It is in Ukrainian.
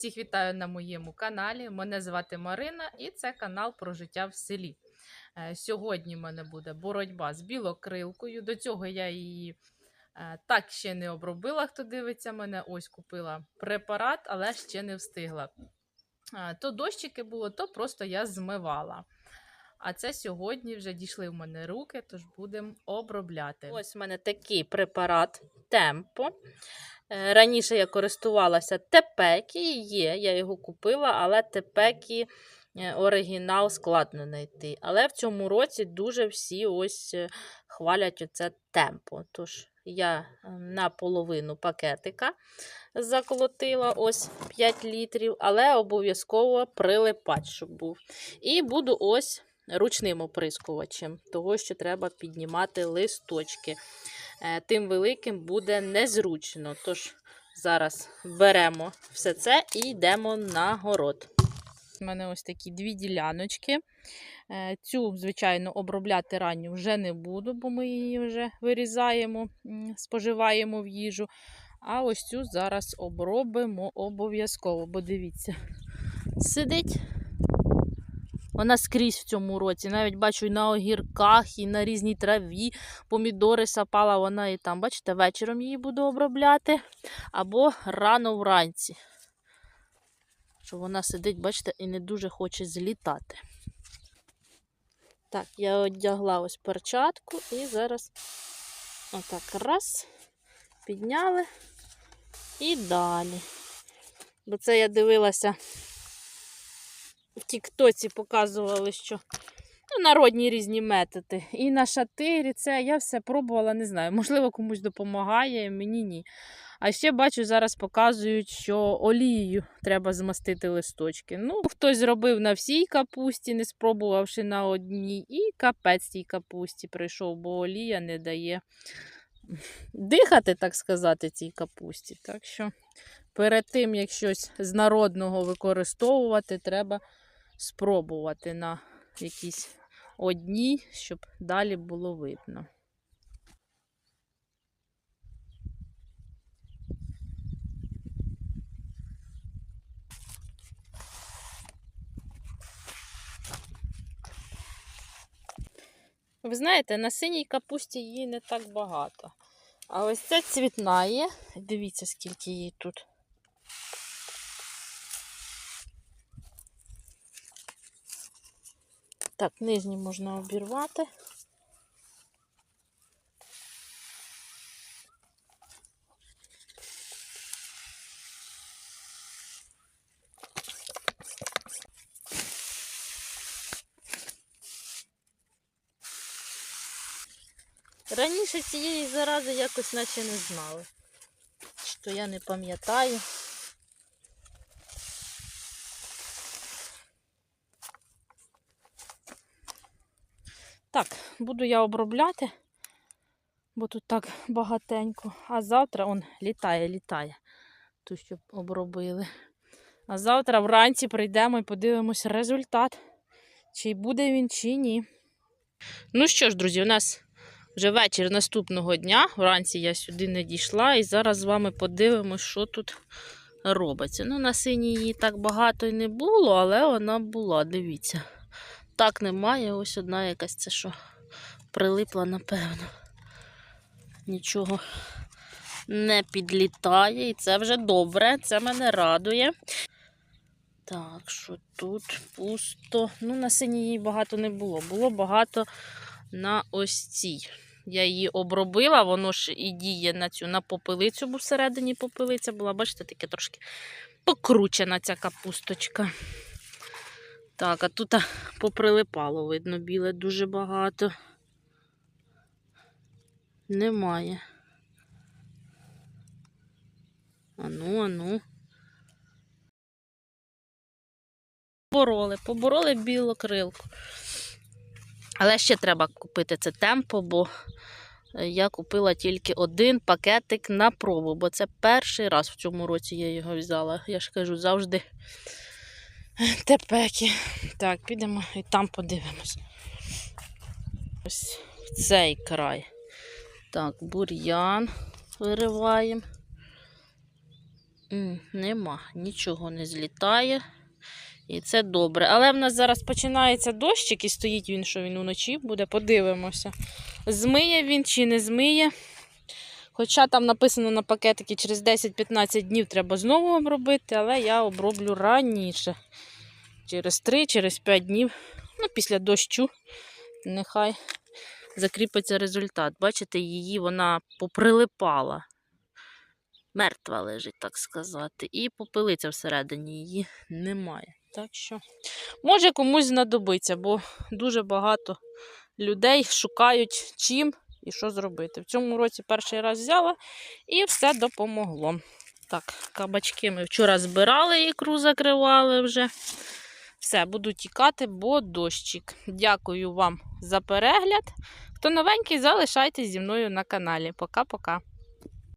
Всіх вітаю на моєму каналі. Мене звати Марина і це канал про життя в селі. Е, Сьогодні в мене буде боротьба з білокрилкою. До цього я її е, так ще не обробила. Хто дивиться мене, ось купила препарат, але ще не встигла. Е, То дощики було, то просто я змивала. А це сьогодні вже дійшли в мене руки, тож будемо обробляти. Ось в мене такий препарат Темпо. Е, Раніше я користувалася Тепекі, є, я його купила, але Тепекі е, оригінал складно знайти. Але в цьому році дуже всі ось е, хвалять оце темпо. Тож я на половину пакетика заколотила ось 5 літрів, але обов'язково прилипач, щоб був. І буду ось ручним оприскувачем, того, що треба піднімати листочки. Е, Тим великим буде незручно. Тож зараз беремо все це і йдемо на город. У мене ось такі дві діляночки. Е, Цю, звичайно, обробляти ранню вже не буду, бо ми її вже вирізаємо, споживаємо в їжу. А ось цю зараз обробимо обов'язково, бо дивіться, сидить. Вона скрізь в цьому році. Навіть бачу і на огірках, і на різній траві. Помідори сапала, вона і там. Бачите, вечором її буду обробляти. Або рано вранці. Що вона сидить, бачите, і не дуже хоче злітати. Так, я одягла ось перчатку і зараз отак раз, підняли і далі. Бо це я дивилася в Тіктоці показували, що ну, народні різні методи. І на шатирі це я все пробувала, не знаю. Можливо, комусь допомагає, мені ні. А ще бачу, зараз показують, що олією треба змастити листочки. Ну, хтось зробив на всій капусті, не спробувавши на одній, і капець тій капусті прийшов, бо олія не дає дихати, так сказати, цій капусті. Так що перед тим, як щось з народного використовувати, треба спробувати на якісь одній, щоб далі було видно. Ви знаєте, на синій капусті її не так багато. А ось ця цвітна є. Дивіться, скільки її тут. Так, нижні можна обірвати. Раніше цієї зарази якось наче не знали. Що я не пам'ятаю. Так, буду я обробляти, бо тут так багатенько. А завтра он літає, літає. Ту, щоб обробили. А завтра вранці прийдемо і подивимось результат. Чи буде він, чи ні. Ну що ж, друзі, у нас вже вечір наступного дня. Вранці я сюди не дійшла, і зараз з вами подивимось, що тут робиться. Ну, на синій її так багато і не було, але вона була, дивіться. Так немає, ось одна якась це що прилипла, напевно. Нічого не підлітає, і це вже добре, це мене радує. Так, що тут пусто. Ну, на синій її багато не було. Було багато на ось цій. Я її обробила, воно ж і діє на цю на попелицю, бо всередині попелиця була, бачите, таке трошки покручена ця капусточка. Так, а тут поприлипало, видно, біле дуже багато. Немає. Ану, ану. Побороли, побороли білокрилку. Але ще треба купити це темпо, бо е, я купила тільки один пакетик на пробу, бо це перший раз в цьому році я його взяла. Я ж кажу, завжди тепекі. Так, підемо і там подивимось. Ось в цей край. Так, бур'ян вириваємо. Нема, нічого не злітає. І це добре. Але в нас зараз починається дощик і стоїть він, що він уночі буде. Подивимося. Змиє він чи не змиє. Хоча там написано на пакетики через 10-15 днів треба знову обробити, але я оброблю раніше. Через 3, через 5 днів. Ну, після дощу. Нехай закріпиться результат. Бачите, її вона поприлипала. Мертва лежить, так сказати. І попелиця всередині її немає. Так що, може комусь знадобиться, бо дуже багато людей шукають чим і що зробити. В цьому році перший раз взяла і все допомогло. Так, кабачки ми вчора збирали, ікру закривали вже. Все, буду тікати, бо дощик. Дякую вам за перегляд. Хто новенький, залишайтесь зі мною на каналі. Пока-пока.